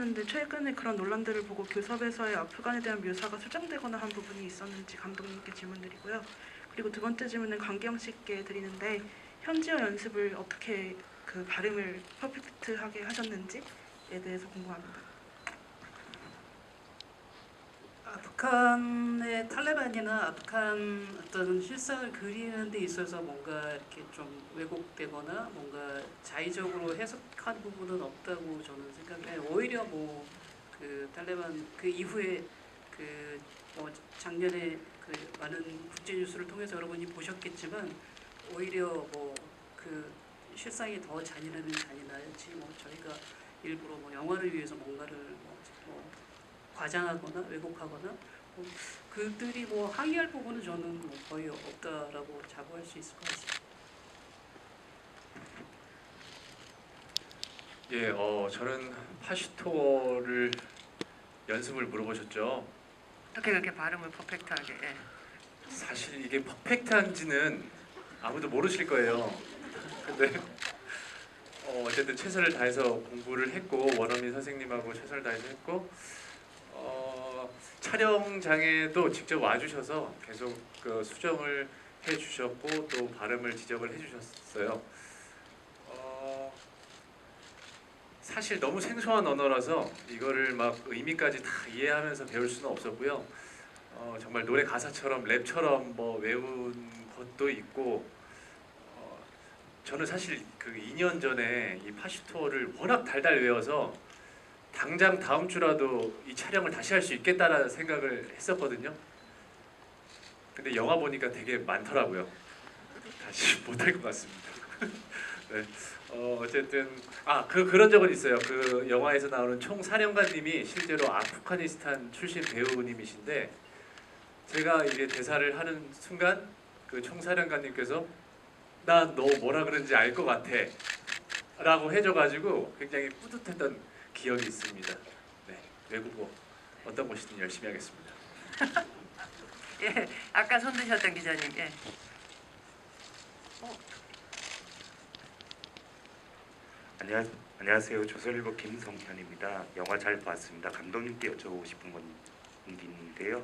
하셨는데 최근에 그런 논란들을 보고 교섭에서의 아프간에 대한 묘사가 수정되거나 한 부분이 있었는지 감독님께 질문드리고요. 그리고 두 번째 질문은 강경 씨께 드리는데 현지어 연습을 어떻게 그 발음을 퍼펙트하게 하셨는지에 대해서 궁금합니다. 아프간의 탈레반이나 아프간 어떤 실상을 그리는 데 있어서 뭔가 이렇게 좀 왜곡되거나 뭔가 자의적으로 해석한 부분은 없다고 저는 생각해요. 오히려 뭐 그 탈레반 그 이후에 그 뭐 작년에 그 많은 국제 뉴스를 통해서 여러분이 보셨겠지만 오히려 뭐 그 실상이 더 잔인하면 잔인하지 뭐 저희가 일부러 뭐 영화를 위해서 뭔가를 뭐, 뭐 과장하거나 왜곡하거나 뭐 그들이 뭐 항의할 부분은 저는 뭐 거의 없다라고 자부할 수 있을 것 같습니다. 예, 어, 저는 파시토를 연습을 물어보셨죠. 어떻게 그렇게 발음을 퍼펙트하게? 예. 사실 이게 퍼펙트한지는 아무도 모르실 거예요. 근데 어, 어쨌든 최선을 다해서 공부를 했고 원어민 선생님하고 최선을 다해서 했고 어, 촬영장에도 직접 와주셔서 계속 그 수정을 해주셨고 또 발음을 지적을 해주셨어요. 어, 사실 너무 생소한 언어라서 이거를 막 의미까지 다 이해하면서 배울 수는 없었고요. 어, 정말 노래 가사처럼 랩처럼 뭐 외운 것도 있고 어, 저는 사실 그 2년 전에 이 파시토를 워낙 달달 외워서 당장 다음 주라도 이 촬영을 다시 할 수 있겠다라는 생각을 했었거든요. 근데 영화 보니까 되게 많더라고요. 다시 못할 것 같습니다. 네. 어, 어쨌든 아그 그런 적은 있어요. 그 영화에서 나오는 총 사령관님이 실제로 아프가니스탄 출신 배우님이신데 제가 이게 대사를 하는 순간 그 총사령관님께서 나 너 뭐라 그런지 알 것 같아 라고 해줘가지고 굉장히 뿌듯했던 기억이 있습니다. 네 외국어 어떤 곳이든 열심히 하겠습니다. 예. 아까 손 드셨던 기자님. 예. 안녕, 안녕하세요. 조선일보 김성현입니다. 영화 잘 봤습니다. 감독님께 여쭤보고 싶은 건 있는데요.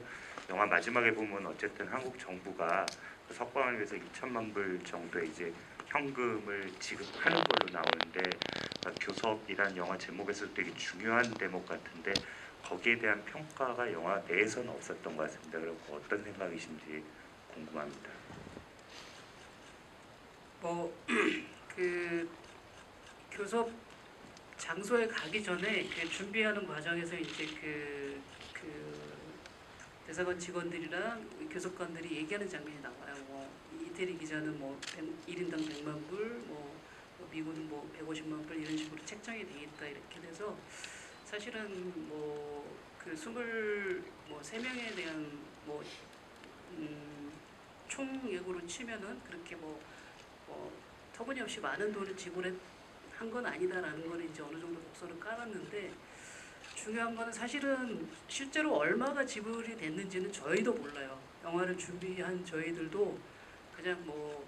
영화 마지막에 보면 어쨌든 한국 정부가 그 석방을 위해서 2천만 불 정도의 이제 현금을 지급하는 걸로 나오는데 어, 교섭이란 영화 제목에서 되게 중요한 대목 같은데 거기에 대한 평가가 영화 내에서는 없었던 것 같습니다. 그리고 어떤 생각이신지 궁금합니다. 뭐 그 교섭 장소에 가기 전에 그 준비하는 과정에서 이제 그, 그 대사관 직원들이랑 교섭관들이 얘기하는 장면이 나와요. 뭐 이태리 기자는 뭐 1인당 100만 불, 뭐, 뭐 미군은 뭐 150만 불 이런 식으로 책정이 돼 있다 이렇게 돼서 사실은 뭐그 스물 뭐세 명에 대한 뭐 음, 총액으로 치면은 그렇게 뭐, 뭐 터무니없이 많은 돈을 지불한 건 아니다라는 거는 이제 어느 정도 목소를 깔았는데 중요한 거는 사실은 실제로 얼마가 지불이 됐는지는 저희도 몰라요. 영화를 준비한 저희들도 그냥 뭐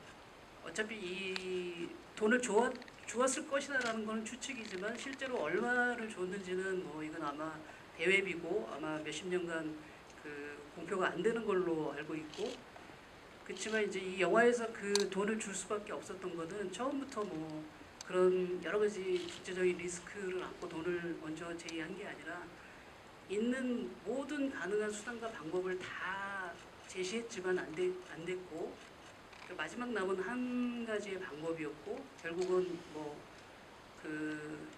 어차피 이 돈을 주었, 주었을 것이다라는 거는 추측이지만 실제로 얼마를 줬는지는 뭐 이건 아마 대외비고 아마 몇십 년간 그 공표가 안 되는 걸로 알고 있고 그렇지만 이제 이 영화에서 그 돈을 줄 수밖에 없었던 거는 처음부터 뭐 그런 여러 가지 국제적인 리스크를 안고 돈을 먼저 제의한 게 아니라 있는 모든 가능한 수단과 방법을 다 제시했지만 안, 되, 안 됐고 그 마지막 남은 한 가지의 방법이었고 결국은 뭐 그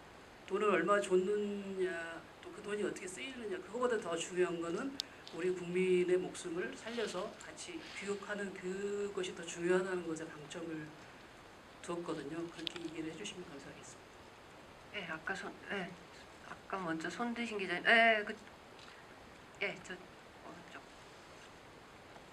돈을 얼마 줬느냐 또 그 돈이 어떻게 쓰이느냐 그거보다 더 중요한 거는 우리 국민의 목숨을 살려서 같이 교육하는 그것이 더 중요하다는 것에 방점을 두었거든요. 그렇게 얘기를 해주시면 감사하겠습니다. 예. 아까 손. 예. 아까 먼저 손 드신 기자님. 예. 그. 예. 저 오른쪽.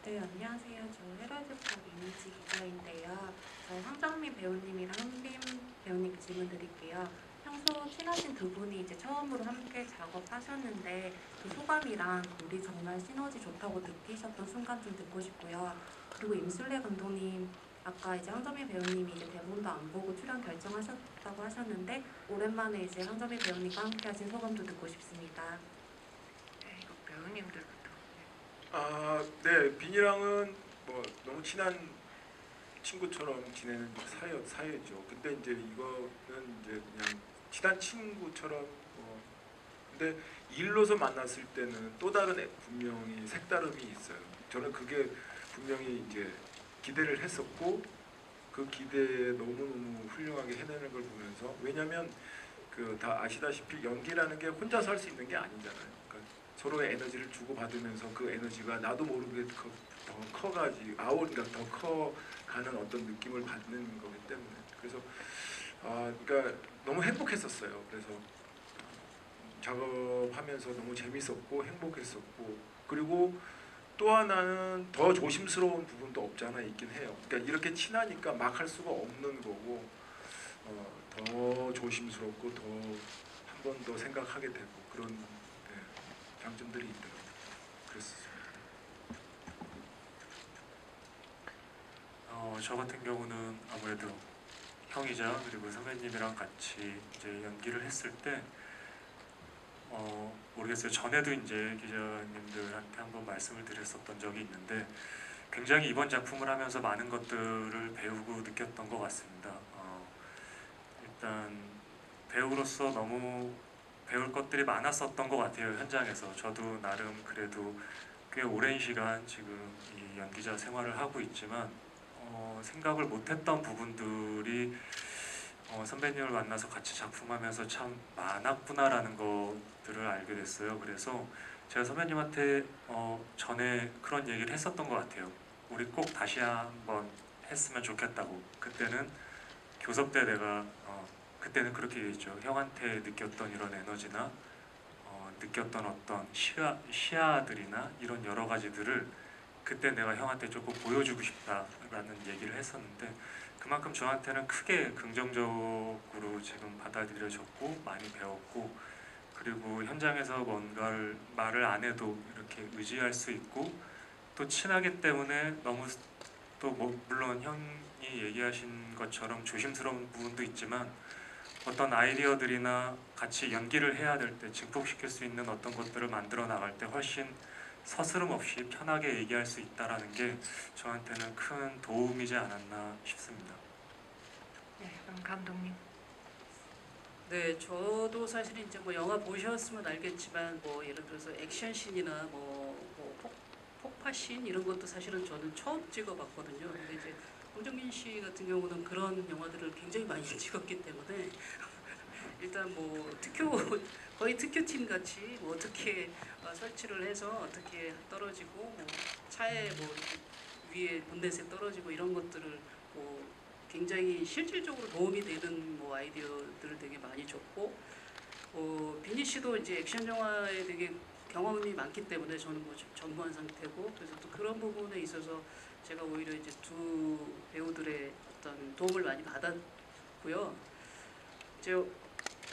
네, 안녕하세요. 저 헤럴드팝 이미지 기자인데요. 저 황정민 배우님이랑 한빈 배우님께 질문 드릴게요. 평소 친하신 두 분이 이제 처음으로 함께 작업하셨는데 그 소감이랑 우리 정말 시너지 좋다고 느끼셨던 순간 좀 듣고 싶고요. 그리고 임술래 감독님 아까 이제 황정민 배우님이 이제 대본도 안 보고 출연 결정하셨다고 하셨는데 오랜만에 이제 황정민 배우님과 함께 하신 소감도 듣고 싶습니다. 네, 이거 배우님들부터. 아, 네. 빈이랑은 뭐 너무 친한 친구처럼 지내는 사이 사이죠. 근데 이제 이거는 이제 그냥 친한 친구처럼 뭐 근데 일로서 만났을 때는 또 다른 애- 분명히 색다름이 있어요. 저는 그게 분명히 이제 기대를 했었고 그 기대에 너무너무 훌륭하게 해내는 걸 보면서 왜냐면 그 다 아시다시피 연기라는 게 혼자서 할 수 있는 게 아니잖아요. 서로의 에너지를 주고 받으면서 그 에너지가 나도 모르게 커- 더 커가지 아웃 그러니까 더 커가는 어떤 느낌을 받는 거기 때문에 그래서 아 그러니까 너무 행복했었어요. 그래서 작업하면서 너무 재밌었고 행복했었고 그리고 또 하나는 더 조심스러운 부분도 없잖아 있긴 해요. 그러니까 이렇게 친하니까 막 할 수가 없는 거고 어, 더 조심스럽고 더 한 번 더 생각하게 되고 그런 네, 장점들이 있더라고요. 그랬습니다. 어, 저 같은 경우는 아무래도 형이자 그리고 선배님이랑 같이 이제 연기를 했을 때 어, 모르겠어요. 전에도 이제 기자님들한테 한번 말씀을 드렸었던 적이 있는데 굉장히 이번 작품을 하면서 많은 것들을 배우고 느꼈던 것 같습니다. 어, 일단 배우로서 너무 배울 것들이 많았었던 것 같아요 현장에서 저도 나름 그래도 꽤 오랜 시간 지금 이 연기자 생활을 하고 있지만 어, 생각을 못했던 부분들이 어, 선배님을 만나서 같이 작품하면서 참 많았구나라는 것들을 알게 됐어요. 그래서 제가 선배님한테 어, 전에 그런 얘기를 했었던 것 같아요. 우리 꼭 다시 한번 했으면 좋겠다고. 그때는 교섭 때 내가 어, 그때는 그렇게 얘기했죠. 형한테 느꼈던 이런 에너지나 어, 느꼈던 어떤 시야, 시야들이나 이런 여러 가지들을 그때 내가 형한테 조금 보여주고 싶다라는 얘기를 했었는데 그만큼 저한테는 크게 긍정적으로 지금 받아들여졌고 많이 배웠고 그리고 현장에서 뭔가를 말을 안 해도 이렇게 의지할 수 있고 또 친하기 때문에 너무 또 뭐 물론 형이 얘기하신 것처럼 조심스러운 부분도 있지만 어떤 아이디어들이나 같이 연기를 해야 될 때 증폭시킬 수 있는 어떤 것들을 만들어 나갈 때 훨씬 서스름 없이 편하게 얘기할 수 있다라는 게 저한테는 큰 도움이지 않았나 싶습니다. 네, 그럼 감독님. 네, 저도 사실 이제 뭐 영화 보셨으면 알겠지만 뭐 예를 들어서 액션 씬이나 뭐, 뭐 폭, 폭파 씬 이런 것도 사실은 저는 처음 찍어봤거든요. 근데 이제 홍정민 씨 같은 경우는 그런 영화들을 굉장히 많이 찍었기 때문에 일단 뭐 특효 거의 특효팀 같이 뭐 어떻게 어, 설치를 해서 어떻게 떨어지고 뭐 차에 뭐 위에 본넷에 떨어지고 이런 것들을 뭐 굉장히 실질적으로 도움이 되는 뭐 아이디어들을 되게 많이 줬고 어, 비니 씨도 이제 액션 영화에 되게 경험이 많기 때문에 저는 뭐좀 전무한 상태고 그래서 또 그런 부분에 있어서 제가 오히려 이제 두 배우들의 어떤 도움을 많이 받았고요. 이제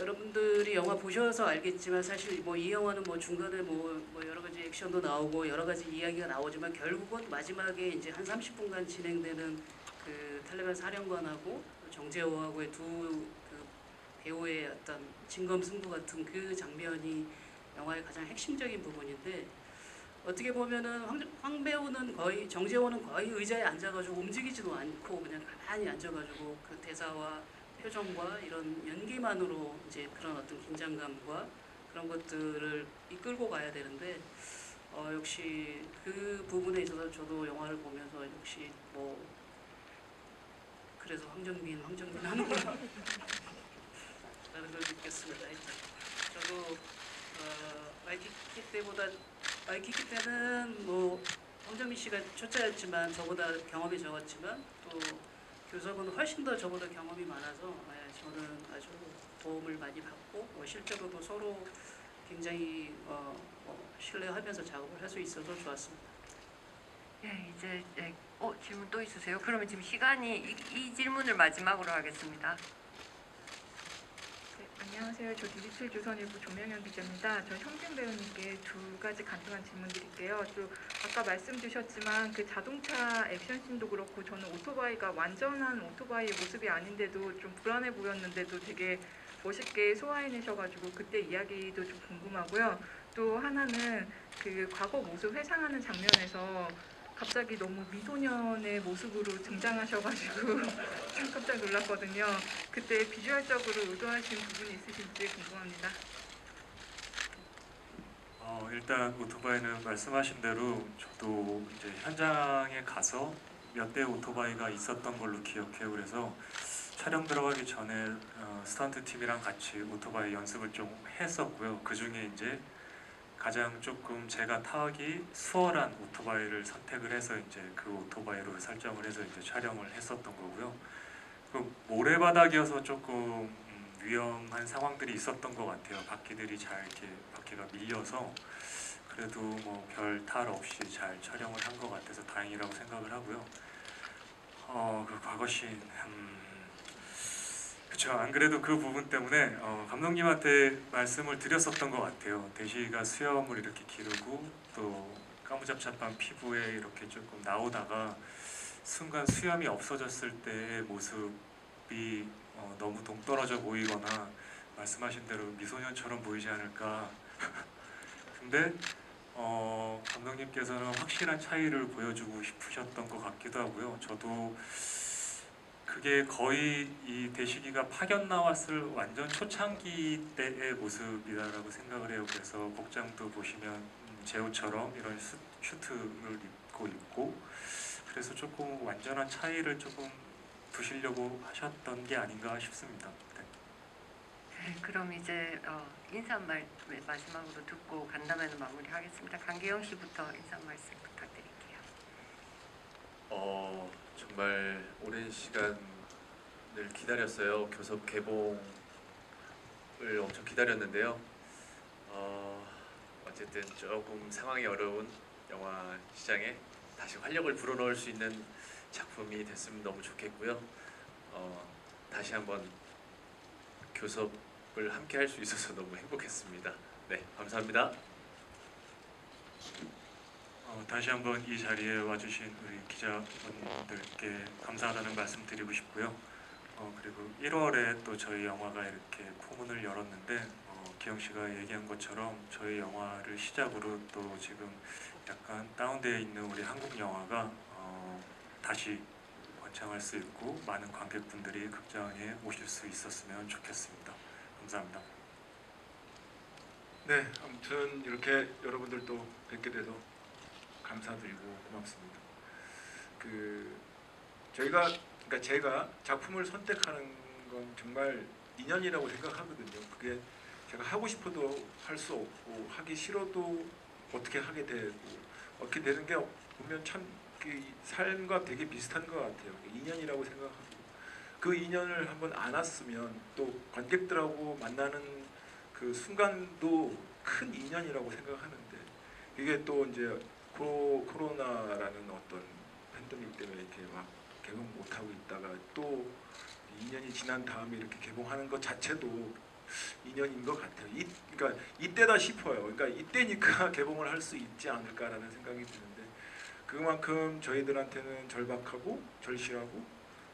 여러분들이 영화 보셔서 알겠지만 사실 뭐 이 영화는 뭐 중간에 뭐, 뭐 여러 가지 액션도 나오고 여러 가지 이야기가 나오지만 결국은 마지막에 이제 한 30분간 진행되는 그 탈레반 사령관하고 정재호하고의 두 그 배우의 어떤 진검승부 같은 그 장면이 영화의 가장 핵심적인 부분인데 어떻게 보면은 황, 황 배우는 거의 정재호는 거의 의자에 앉아가지고 움직이지도 않고 그냥 가만히 앉아가지고 그 대사와 표정과 이런 연기만으로 이제 그런 어떤 긴장감과 그런 것들을 이끌고 가야 되는데 어, 역시 그 부분에 있어서 저도 영화를 보면서 역시 뭐 그래서 황정민 황정민 하는구나 라는 걸 느꼈습니다. 일단 때보다 와이키키 때는 뭐 황정민 씨가 초짜였지만 저보다 경험이 적었지만 또 교섭은 훨씬 더 저보다 경험이 많아서 예, 저는 아주 도움을 많이 받고 뭐 실제로도 서로 굉장히 어, 어, 신뢰하면서 작업을 할 수 있어서 좋았습니다. 예, 이제 예, 어 질문 또 있으세요? 그러면 지금 시간이 이, 이 질문을 마지막으로 하겠습니다. 네, 안녕하세요. 저 디지털 조선일보 조명현 기자입니다. 저 현빈 배우님께 두 가지 간단한 질문 드릴게요. 또 아까 말씀 주셨지만 그 자동차 액션씬도 그렇고 저는 오토바이가 완전한 오토바이의 모습이 아닌데도 좀 불안해 보였는데도 되게 멋있게 소화해내셔가지고 그때 이야기도 좀 궁금하고요. 또 하나는 그 과거 모습 회상하는 장면에서 갑자기 너무 미소년의 모습으로 등장하셔가지고 좀 깜짝 놀랐거든요. 그때 비주얼적으로 의도하신 부분이 있으신지 궁금합니다. 어, 일단 오토바이는 말씀하신 대로 저도 이제 현장에 가서 몇 대 오토바이가 있었던 걸로 기억해요. 그래서 촬영 들어가기 전에 어, 스턴트 팀이랑 같이 오토바이 연습을 좀 했었고요. 그 중에 이제 가장 조금 제가 타기 수월한 오토바이를 선택을 해서 이제 그 오토바이로 설정을 해서 이제 촬영을 했었던 거고요. 그 모래바닥이어서 조금 음, 위험한 상황들이 있었던 것 같아요. 바퀴들이 잘 이렇게 바퀴가 밀려서 그래도 뭐 별 탈 없이 잘 촬영을 한 것 같아서 다행이라고 생각을 하고요. 어, 그 과거 씬, 음, 그렇죠. 안 그래도 그 부분 때문에 어, 감독님한테 말씀을 드렸었던 것 같아요. 대시가 수염을 이렇게 기르고 또 까무잡잡한 피부에 이렇게 조금 나오다가 순간 수염이 없어졌을 때의 모습이 어, 너무 동떨어져 보이거나 말씀하신 대로 미소년처럼 보이지 않을까. 근데 어, 감독님께서는 확실한 차이를 보여주고 싶으셨던 것 같기도 하고요. 저도 그게 거의 이 대시기가 파견 나왔을 완전 초창기 때의 모습이다라고 생각을 해요. 그래서 복장도 보시면 음, 제우처럼 이런 슈- 슈트를 입고 있고 그래서 조금 완전한 차이를 조금 두시려고 하셨던 게 아닌가 싶습니다. 네. 네, 그럼 이제 어, 인사 말 마지막으로 듣고 간담회는 마무리하겠습니다. 강기영 씨부터 인사 말씀 부탁드릴게요. 어 정말 오랜 시간을 기다렸어요. 교섭 개봉을 엄청 기다렸는데요. 어 어쨌든 조금 상황이 어려운 영화 시장에 다시 활력을 불어넣을 수 있는 작품이 됐으면 너무 좋겠고요. 어 다시 한번 교섭을 함께 할 수 있어서 너무 행복했습니다. 네 감사합니다. 어, 다시 한번 이 자리에 와주신 우리 기자분들께 감사하다는 말씀 드리고 싶고요. 어, 그리고 1월에 또 저희 영화가 이렇게 포문을 열었는데 어, 기영 씨가 얘기한 것처럼 저희 영화를 시작으로 또 지금 약간 다운되어 있는 우리 한국 영화가 어, 다시 번창할 수 있고 많은 관객분들이 극장에 오실 수 있었으면 좋겠습니다. 감사합니다. 네, 아무튼 이렇게 여러분들도 뵙게 돼서 감사드리고 고맙습니다. 그 저희가 그러니까 제가 작품을 선택하는 건 정말 인연이라고 생각하거든요. 그게 제가 하고 싶어도 할 수 없고 하기 싫어도 어떻게 하게 되고 어떻게 되는 게 보면 참 그 삶과 되게 비슷한 것 같아요. 인연이라고 생각하고 그 인연을 한번 안았으면 또 관객들하고 만나는 그 순간도 큰 인연이라고 생각하는데 이게 또 이제 코로, 코로나라는 어떤 팬데믹 때문에 이렇게 막 개봉 못 하고 있다가 또 2년이 지난 다음에 이렇게 개봉하는 것 자체도 인연인 것 같아요. 이, 그러니까 이때다 싶어요. 그러니까 이때니까 개봉을 할 수 있지 않을까라는 생각이 드는데 그만큼 저희들한테는 절박하고 절실하고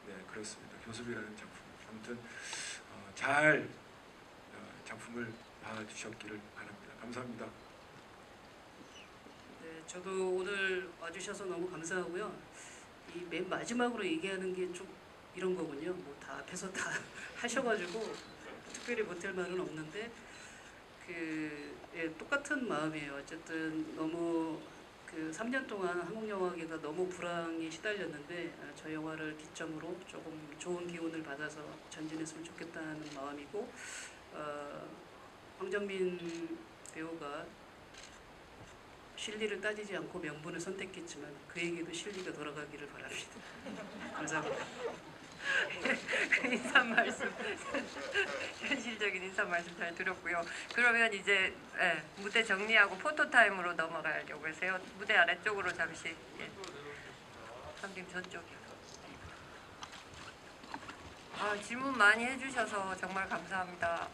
네 그렇습니다. 교습이라는 작품. 아무튼 어, 잘 어, 작품을 봐주셨기를 바랍니다. 감사합니다. 네, 저도 오늘 와주셔서 너무 감사하고요. 이 맨 마지막으로 얘기하는 게 좀 이런 거군요. 뭐 다 앞에서 다 하셔가지고 특별히 못할 말은 없는데 그 예, 똑같은 마음이에요. 어쨌든 너무 그 3년 동안 한국 영화계가 너무 불황에 시달렸는데 아, 저 영화를 기점으로 조금 좋은 기운을 받아서 전진했으면 좋겠다는 마음이고 어, 황정민 배우가 실리를 따지지 않고 명분을 선택했지만 그에게도 실리가 돌아가기를 바랍니다. 감사합니다. 그 인사 말씀 현실적인 인사 말씀 잘 들었고요. 그러면 이제 예, 무대 정리하고 포토 타임으로 넘어가려고 해서요. 무대 아래쪽으로 잠시 예. 감독님 저쪽이요. 아, 질문 많이 해주셔서 정말 감사합니다.